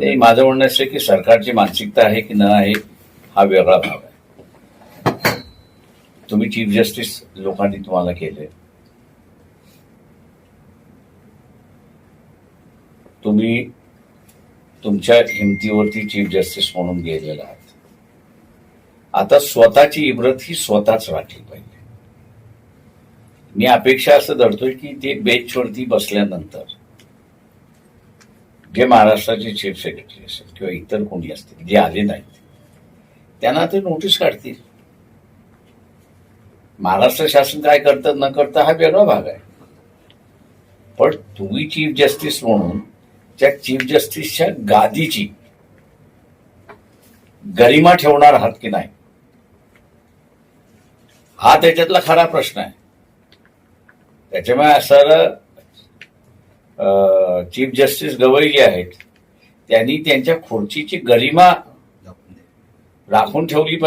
नाही माझं म्हणणं असं की सरकारची मानसिकता आहे की न आहे हा वेगळा भाग आहे. तुम्ही चीफ जस्टिस लोकांनी तुम्हाला केले तुम्ही तुमच्या हिमतीवरती चीफ जस्टिस म्हणून गेलेला आहात. आता स्वतःची इब्रत ही स्वतःच राखली पाहिजे. मी अपेक्षा असं धरतोय की ते बेंचवरती बसल्यानंतर जे महाराष्ट्राचे चीफ सेक्रेटरी असेल किंवा इतर कोणी असतील जे आले नाहीत त्यांना ते नोटीस काढतील. महाराष्ट्र शासन काय करतं न करतं हा वेगळा भाग आहे. पण तुम्ही चीफ जस्टिस म्हणून त्या चीफ जस्टिसच्या गादीची गरिमा ठेवणार आहात की नाही? हा त्याच्यातला खरा प्रश्न आहे. त्याच्यामुळे असं चीफ जस्टिस गवई जे आहेत त्यांनी त्यांच्या खुर्चीची गरिमा राखून ठेवली पाहिजे.